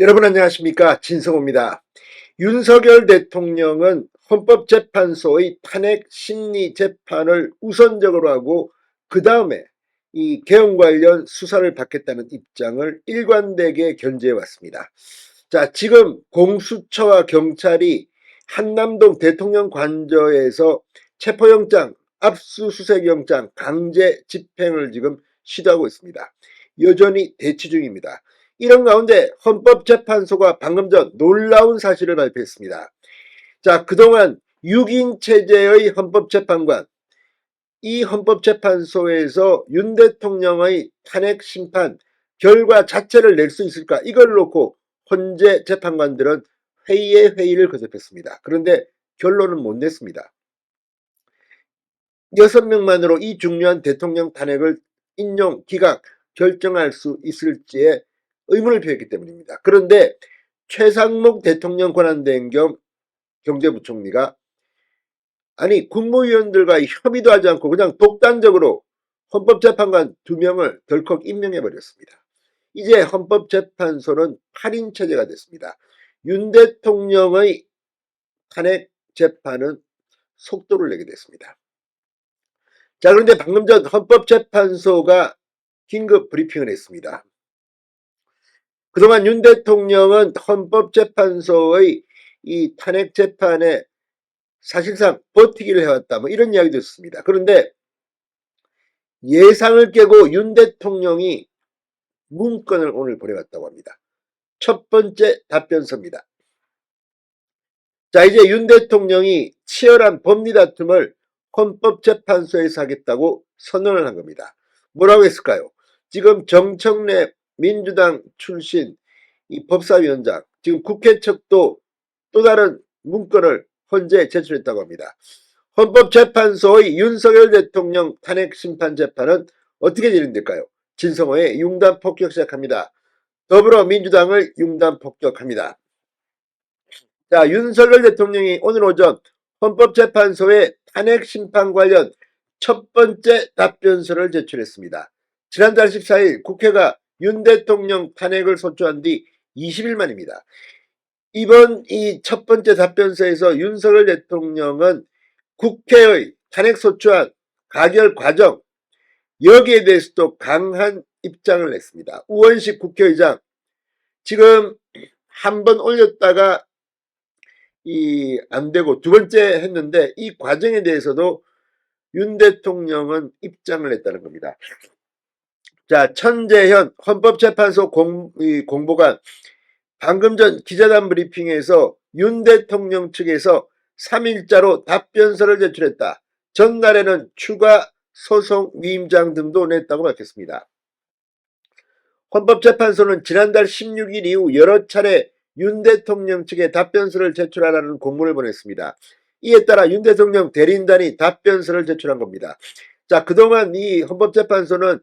여러분 안녕하십니까 진성호입니다. 윤석열 대통령은 헌법재판소의 탄핵 심리 재판을 우선적으로 하고 그 다음에 이 개헌 관련 수사를 받겠다는 입장을 일관되게 견지해 왔습니다. 자, 지금 공수처와 경찰이 한남동 대통령 관저에서 체포영장, 압수수색영장, 강제 집행을 지금 시도하고 있습니다. 여전히 대치 중입니다. 이런 가운데 헌법재판소가 방금 전 놀라운 사실을 발표했습니다. 자, 그동안 6인 체제의 헌법재판관, 이 헌법재판소에서 윤 대통령의 탄핵 심판 결과 자체를 낼 수 있을까? 이걸 놓고 헌재 재판관들은 회의에 회의를 거듭했습니다. 그런데 결론은 못 냈습니다. 여섯 명만으로 이 중요한 대통령 탄핵을 인용, 기각, 결정할 수 있을지에 의문을 표했기 때문입니다. 그런데 최상목 대통령 권한대행 겸 경제부총리가 아니 국무위원들과 협의도 하지 않고 그냥 독단적으로 헌법재판관 두 명을 덜컥 임명해 버렸습니다. 이제 헌법재판소는 8인 체제가 됐습니다. 윤 대통령의 탄핵 재판은 속도를 내게 됐습니다. 자 그런데 방금 전 헌법재판소가 긴급 브리핑을 했습니다. 그동안 윤 대통령은 헌법재판소의 이 탄핵 재판에 사실상 버티기를 해왔다. 뭐 이런 이야기도 있습니다. 그런데 예상을 깨고 윤 대통령이 문건을 오늘 보내왔다고 합니다. 첫 번째 답변서입니다. 자, 이제 윤 대통령이 치열한 법리 다툼을 헌법재판소에서 하겠다고 선언을 한 겁니다. 뭐라고 했을까요? 지금 정청래 민주당 출신 이 법사위원장, 지금 국회 측도 또 다른 문건을 헌재에 제출했다고 합니다. 헌법재판소의 윤석열 대통령 탄핵 심판 재판은 어떻게 진행될까요? 진성호의 융단 폭격 시작합니다. 더불어민주당을 융단 폭격합니다. 자, 윤석열 대통령이 오늘 오전 헌법재판소에 탄핵 심판 관련 첫 번째 답변서를 제출했습니다. 지난달 14일 국회가 윤 대통령 탄핵을 소추한 뒤 20일 만입니다. 이번 이 첫 번째 답변서에서 윤석열 대통령은 국회의 탄핵 소추안 가결 과정 여기에 대해서도 강한 입장을 냈습니다. 우원식 국회의장 지금 한 번 올렸다가 이 안 되고 두 번째 했는데 이 과정에 대해서도 윤 대통령은 입장을 냈다는 겁니다. 자, 천재현 헌법재판소 공, 공보관 방금 전 기자단 브리핑에서 윤 대통령 측에서 3일자로 답변서를 제출했다. 전날에는 추가 소송 위임장 등도 냈다고 밝혔습니다. 헌법재판소는 지난달 16일 이후 여러 차례 윤 대통령 측에 답변서를 제출하라는 공문을 보냈습니다. 이에 따라 윤 대통령 대리인단이 답변서를 제출한 겁니다. 자, 그동안 이 헌법재판소는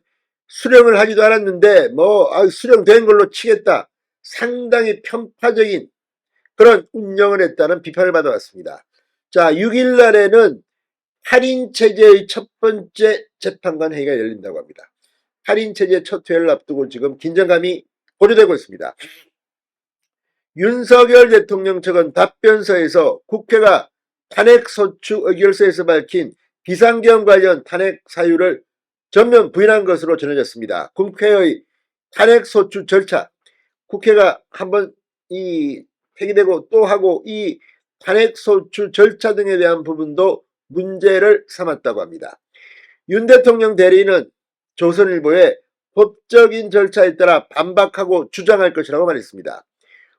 수령을 하지도 않았는데 뭐 아, 수령된 걸로 치겠다. 상당히 편파적인 그런 운영을 했다는 비판을 받아왔습니다. 자, 6일 날에는 할인 체제의 첫 번째 재판관 회의가 열린다고 합니다. 할인 체제 첫 회를 앞두고 지금 긴장감이 고조되고 있습니다. 윤석열 대통령 측은 답변서에서 국회가 탄핵소추 의결서에서 밝힌 비상경 관련 탄핵 사유를 전면 부인한 것으로 전해졌습니다. 국회의 탄핵소추 절차, 국회가 한번 이 폐기되고 또 하고 이 탄핵소추 절차 등에 대한 부분도 문제를 삼았다고 합니다. 윤 대통령 대리인은 조선일보에 법적인 절차에 따라 반박하고 주장할 것이라고 말했습니다.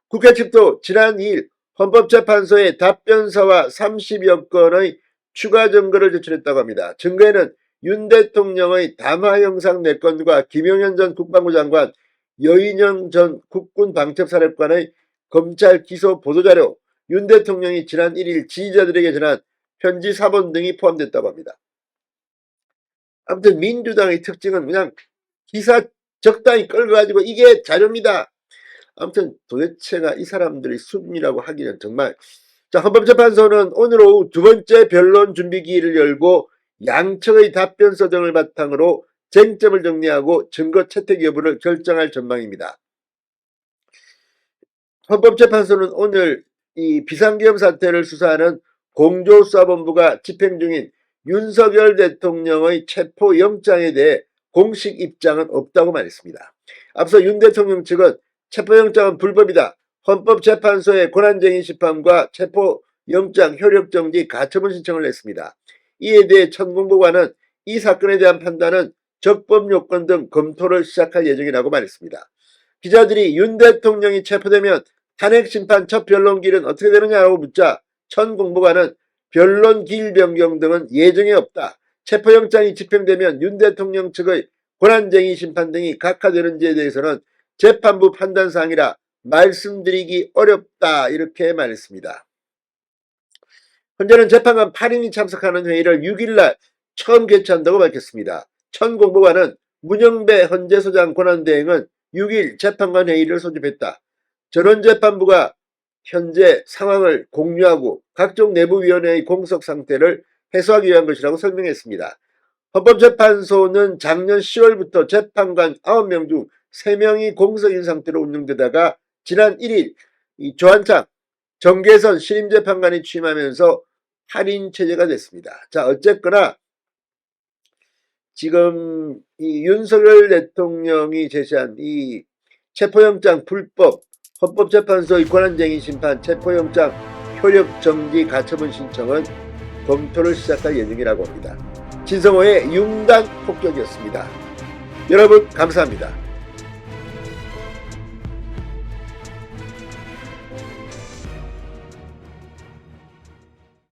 국회 측도 지난 2일 헌법재판소에 답변서와 30여 건의 추가 증거를 제출했다고 합니다. 증거에는 윤 대통령의 담화 영상 4건과 김용현 전 국방부 장관, 여인영 전 국군 방첩사령관의 검찰 기소 보도자료, 윤 대통령이 지난 1일 지지자들에게 전한 편지 사본 등이 포함됐다고 합니다. 아무튼 민주당의 특징은 그냥 기사 적당히 끌어가지고 이게 자료입니다. 아무튼 도대체가 이 사람들의 수준이라고 하기는 정말 자 헌법재판소는 오늘 오후 두 번째 변론 준비기일을 열고 양측의 답변서 등을 바탕으로 쟁점을 정리하고 증거 채택 여부를 결정할 전망입니다. 헌법재판소는 오늘 이 비상계엄 사태를 수사하는 공조수사본부가 집행 중인 윤석열 대통령의 체포영장에 대해 공식 입장은 없다고 말했습니다. 앞서 윤 대통령 측은 체포영장은 불법이다. 헌법재판소의 권한쟁의 심판과 체포영장 효력정지 가처분 신청을 냈습니다. 이에 대해 천공보관은 이 사건에 대한 판단은 적법 요건 등 검토를 시작할 예정이라고 말했습니다. 기자들이 윤 대통령이 체포되면 탄핵 심판 첫 변론 길은 어떻게 되느냐고 묻자 천 공보관은 변론 길 변경 등은 예정에 없다. 체포영장이 집행되면 윤 대통령 측의 권한쟁의 심판 등이 각하되는지에 대해서는 재판부 판단사항이라 말씀드리기 어렵다 이렇게 말했습니다. 현재는 재판관 8인이 참석하는 회의를 6일날 처음 개최한다고 밝혔습니다. 천 공보관은 문영배 헌재 소장 권한대행은 6일 재판관 회의를 소집했다. 전원재판부가 현재 상황을 공유하고 각종 내부위원회의 공석 상태를 해소하기 위한 것이라고 설명했습니다. 헌법재판소는 작년 10월부터 재판관 9명 중 3명이 공석인 상태로 운영되다가 지난 1일 이 조한창 정계선 신임재판관이 취임하면서 8인 체제가 됐습니다. 자 어쨌거나 지금 이 윤석열 대통령이 제시한 이 체포영장 불법 헌법재판소의 권한쟁의 심판 체포영장 효력정지 가처분 신청은 검토를 시작할 예정이라고 합니다. 진성호의 융단 폭격이었습니다. 여러분 감사합니다.